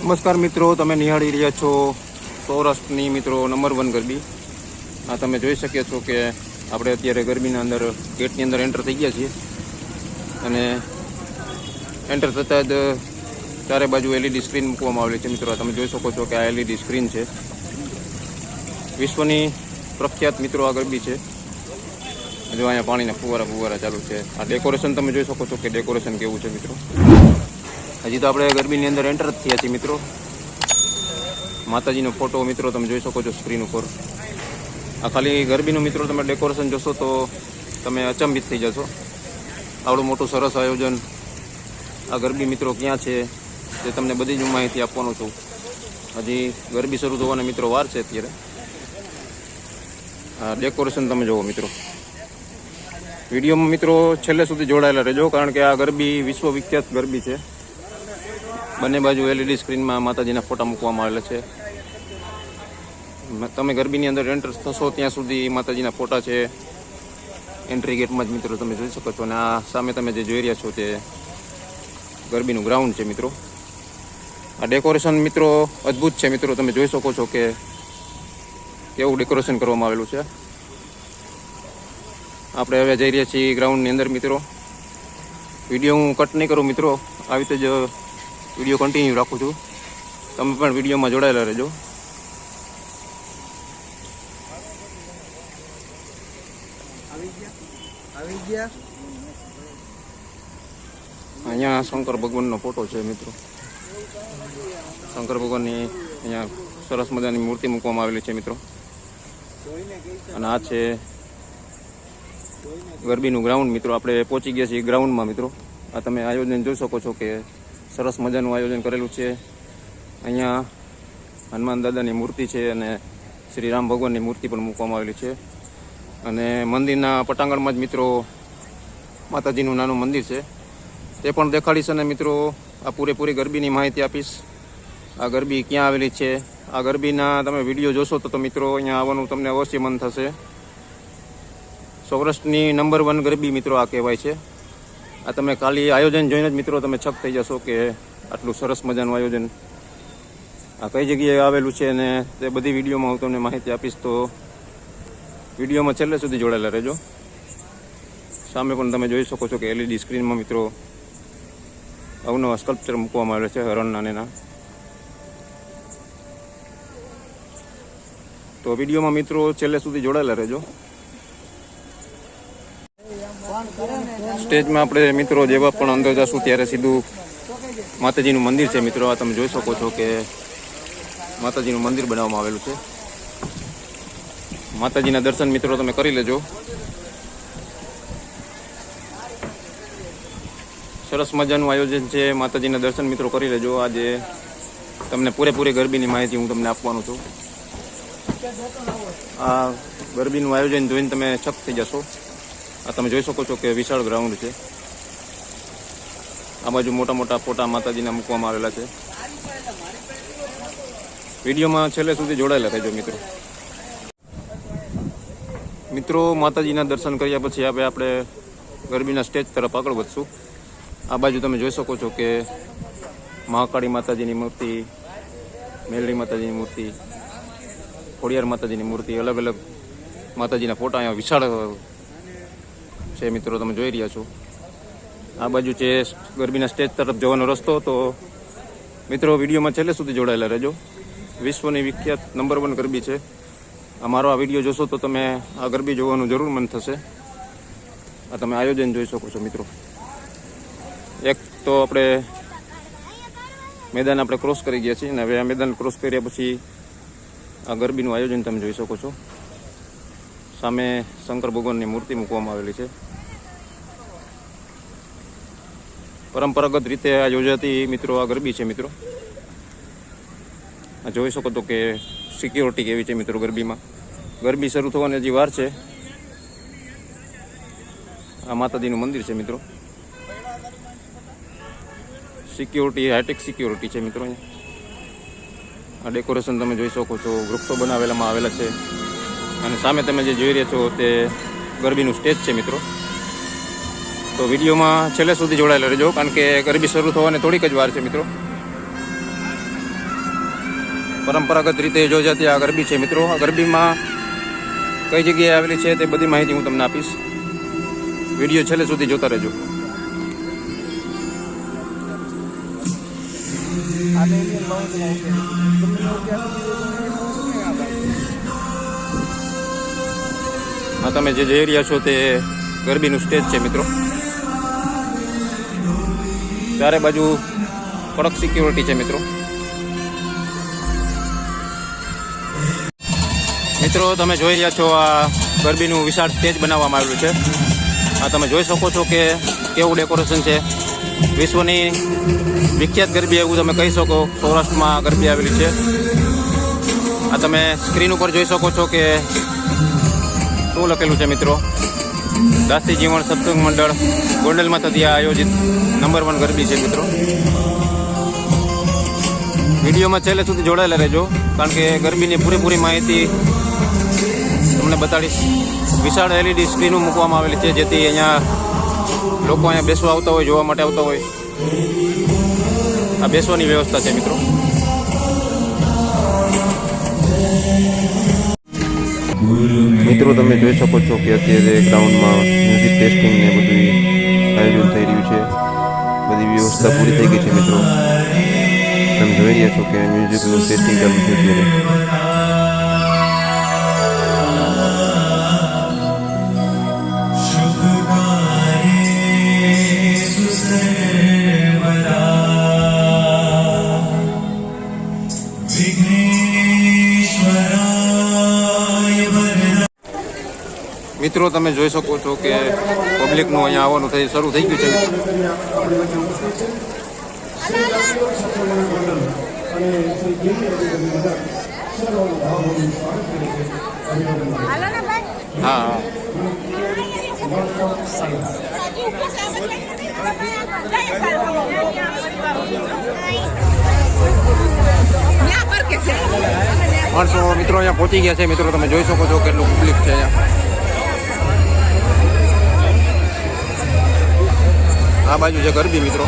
નમસ્કાર મિત્રો, તમે નિહાળી રહ્યા છો સૌરાષ્ટ્રની મિત્રો નંબર વન ગરબી. આ તમે જોઈ શક્યા છો કે આપણે અત્યારે ગરબીના અંદર ગેટની અંદર એન્ટર થઈ ગયા છીએ. અને એન્ટર થતાં જ ચારે બાજુ એલઈડી સ્ક્રીન મૂકવામાં આવેલી છે. મિત્રો તમે જોઈ શકો છો કે આ એલઈડી સ્ક્રીન છે. વિશ્વની પ્રખ્યાત મિત્રો આ ગરબી છે. જો અહીંયા પાણીના ફુવારા ફુવારા ચાલુ છે. આ ડેકોરેશન તમે જોઈ શકો છો કે ડેકોરેશન કેવું છે મિત્રો? હજી તો આપણે ગરબીની અંદર એન્ટર જ થયા છીએ મિત્રો. માતાજીનો ફોટો મિત્રો તમે જોઈ શકો છો સ્ક્રીન ઉપર. આ ખાલી ગરબીનું મિત્રો તમે ડેકોરેશન જોશો તો તમે અચંબિત થઈ જશો. આવડું મોટું સરસ આયોજન. આ ગરબી મિત્રો ક્યાં છે તે તમને બધી જ માહિતી આપવાનો છું. હજી ગરબી શરૂ થવાના મિત્રો વાર છે અત્યારે. આ ડેકોરેશન તમે જુઓ મિત્રો. વિડીયોમાં મિત્રો છેલ્લે સુધી જોડાયેલા રહેજો કારણ કે આ ગરબી વિશ્વ વિખ્યાત ગરબી છે. બંને બાજુ એલઈડી સ્ક્રીનમાં માતાજીના ફોટા મૂકવામાં આવેલા છે. તમે ગરબીની અંદર એન્ટર થશો, ત્યાં સુધી માતાજીના ફોટા છે. એન્ટ્રી ગેટમાં જ મિત્રો તમે જોઈ શકો છો. અને આ સામે તમે જે જોઈ રહ્યા છો તે ગરબીનું ગ્રાઉન્ડ છે મિત્રો. આ ડેકોરેશન મિત્રો અદ્ભુત છે મિત્રો. તમે જોઈ શકો છો કે કેવું ડેકોરેશન કરવામાં આવેલું છે. આપણે હવે જઈ રહ્યા છીએ ગ્રાઉન્ડની અંદર મિત્રો. વીડિયો હું કટ નહીં કરું મિત્રો. આવી રીતે જ વીડિયો કન્ટિન્યુ રાખું છું. તમે પણ વિડીયોમાં જોડાયેલા રહેજો. અહીંયા શંકર ભગવાનનો ફોટો છે મિત્રો. શંકર ભગવાનની અહીંયા સરસ મજાની મૂર્તિ મૂકવામાં આવેલી છે મિત્રો. અને આ છે ગરબીનું ગ્રાઉન્ડ મિત્રો. આપણે પહોંચી ગયા છીએ ગ્રાઉન્ડમાં મિત્રો. આ તમે આયોજન જોઈ શકો છો કે સરસ મજાનું આયોજન કરેલું છે. અહીંયા હનુમાન દાદાની મૂર્તિ છે અને શ્રી રામ ભગવાનની મૂર્તિ પણ મૂકવામાં આવેલી છે. અને મંદિરના પટાંગણમાં જ મિત્રો માતાજીનું નાનું મંદિર છે. તે પણ દેખાડીશ અને મિત્રો આ પૂરેપૂરી ગરબીની માહિતી આપીશ. આ ગરબી ક્યાં આવેલી છે? આ ગરબીના તમે વીડિયો જોશો તો મિત્રો અહીંયા આવવાનું તમને અવશ્ય મન થશે. સૌરાષ્ટ્રની નંબર વન ગરબી મિત્રો આ કહેવાય છે. આ તમે ખાલી આયોજન જોઈને જ મિત્રો તમે છક થઈ જશો કે આટલું સરસ મજાનું આયોજન. આ કઈ જગ્યાએ આવેલું છે અને તે બધી વિડીયોમાં હું તમને માહિતી આપીશ તો વિડીયોમાં છેલ્લે સુધી જોડાયેલા રહેજો. સામે પણ તમે જોઈ શકો છો કે એલઈડી સ્ક્રીનમાં મિત્રો અવનવા સ્કલ્પચર મૂકવામાં આવેલા છે હરણના નેના તો વિડીયોમાં મિત્રો છેલ્લે સુધી જોડાયેલા રહેજો. સ્ટેજમાં આપણે મિત્રો જેવા પણ અંદર જશું ત્યારે સીધું માતાજીનું મંદિર છે મિત્રો. આ તમે જોઈ શકો છો કે માતાજીનું મંદિર બનાવવામાં આવેલું છે. માતાજીના દર્શન મિત્રો તમે કરી લેજો. સરસ મજાનું આયોજન છે. માતાજીના દર્શન મિત્રો કરી લેજો. આજે તમને પૂરેપૂરી ગરબીની માહિતી હું તમને આપવાનું છું. આ ગરબીનું આયોજન જોઈને તમે છક થઈ જશો. આ તમે જોઈ શકો છો કે વિશાળ ગ્રાઉન્ડ છે. આ બાજુ મોટા મોટા ફોટા માતાજીના મૂકવામાં આવેલા છે. વિડીયોમાં છેલ્લે સુધી જોડાયેલા રહેજો મિત્રો. મિત્રો, માતાજીના દર્શન કર્યા પછી હવે આપણે ગરબીના સ્ટેજ તરફ આગળ વધશું. આ બાજુ તમે જોઈ શકો છો કે મહાકાળી માતાજીની મૂર્તિ, મેલડી માતાજીની મૂર્તિ, ખોડિયાર માતાજીની મૂર્તિ, અલગ અલગ માતાજીના ફોટા અહીંયા વિશાળ છે મિત્રો, તમે જોઈ રહ્યા છો. આ બાજુ છે ગરબીના સ્ટેજ તરફ જવાનો રસ્તો, તો મિત્રો, વિડીયોમાં છેલ્લે સુધી જોડાયેલા રહેજો. વિશ્વની વિખ્યાત નંબર વન ગરબી છે. આ મારો આ વીડિયો જોશો, તો તમે આ ગરબી જોવાનું જરૂર મન થશે. આ તમે આયોજન જોઈ શકો છો, મિત્રો. એક તો આપણે મેદાન આપણે ક્રોસ કરી ગયા છીએ, અને હવે આ મેદાન ક્રોસ કર્યા પછી આ ગરબીનું આયોજન તમે જોઈ શકો છો. સામે શંકર ભગવાનની મૂર્તિ મૂકવામાં આવેલી છે. પરંપરાગત રીતે આ યોજાતી મિત્રો, આ ગરબી છે મિત્રો. આ જોઈ શકો તો કે સિક્યોરિટી કેવી છે મિત્રો ગરબીમાં. ગરબી શરૂ થવાની હજી વાર છે. આ માતાજીનું મંદિર છે મિત્રો. સિક્યોરિટી હાઈટેક સિક્યોરિટી છે મિત્રો આ ડેકોરેશન તમે જોઈ શકો છો. વૃક્ષો બનાવેલામાં આવેલા છે. અને સામે તમે જે જોઈ રહ્યા છો તે ગરબીનું સ્ટેજ છે મિત્રો. તો વિડીયોમાં છેલ્લે સુધી જોડાયેલા રહેજો, કારણ કે ગરબી શરૂ થવાની થોડીક જ વાર છે, મિત્રો. પરંપરાગત રીતે યોજાતી આ ગરબી છે, મિત્રો. આ ગરબીમાં કઈ જગ્યાએ આવેલી છે તે બધી માહિતી હું તમને આપીશ. વીડિયો છેલ્લે સુધી જોતા રહેજો. હા, તમે જે જઈ રહ્યા છો તે ગરબીનું સ્ટેજ છે, મિત્રો. ચારે બાજુ કડક સિક્યોરિટી છે મિત્રો. મિત્રો, તમે જોઈ રહ્યા છો આ ગરબીનું વિશાળ સ્ટેજ બનાવવામાં આવેલું છે. આ તમે જોઈ શકો છો કે કેવું ડેકોરેશન છે. વિશ્વની વિખ્યાત ગરબી એવું તમે કહી શકો, સૌરાષ્ટ્રમાં ગરબી આવેલી છે. આ તમે સ્ક્રીન ઉપર જોઈ શકો છો કે શું લખેલું છે મિત્રો? દાસી જીવન સત્સંગ મંડળ ગોંડલમાં થતી આ આયોજિત નંબર વન ગરબી છે મિત્રો. વિડીયોમાં છેલ્લે સુધી જોડાયેલા રહેજો, કારણ કે ગરબીની પૂરેપૂરી માહિતી તમને બતાડીશ. વિશાળ એલઈડી સ્ક્રીનો મૂકવામાં આવેલી છે, જેથી અહીંયા લોકો અહીંયા બેસવા આવતા હોય, જોવા માટે આવતા હોય. આ બેસવાની વ્યવસ્થા છે મિત્રો. મિત્રો, તમે જોઈ શકો છો કે અત્યારે ગ્રાઉન્ડમાં મ્યુઝિક ટેસ્ટિંગ ને બધું આયોજન થઈ રહ્યું છે. બધી વ્યવસ્થા પૂરી થઈ ગઈ છે, મિત્રો. તમે જોઈ રહ્યા છો કે મ્યુઝિકનું ટેસ્ટિંગ ચાલુ છે અત્યારે. મિત્રો તમે જોઈ શકો છો કે પબ્લિકનું અહીંયા આવવાનું થઈ શરૂ થઈ ગયું છે. હા માણસો મિત્રો અહીંયા પહોંચી ગયા છે. મિત્રો તમે જોઈ શકો છો કેટલું પબ્લિક છે અહીંયા. આ બાજુ છે ગરબી મિત્રો.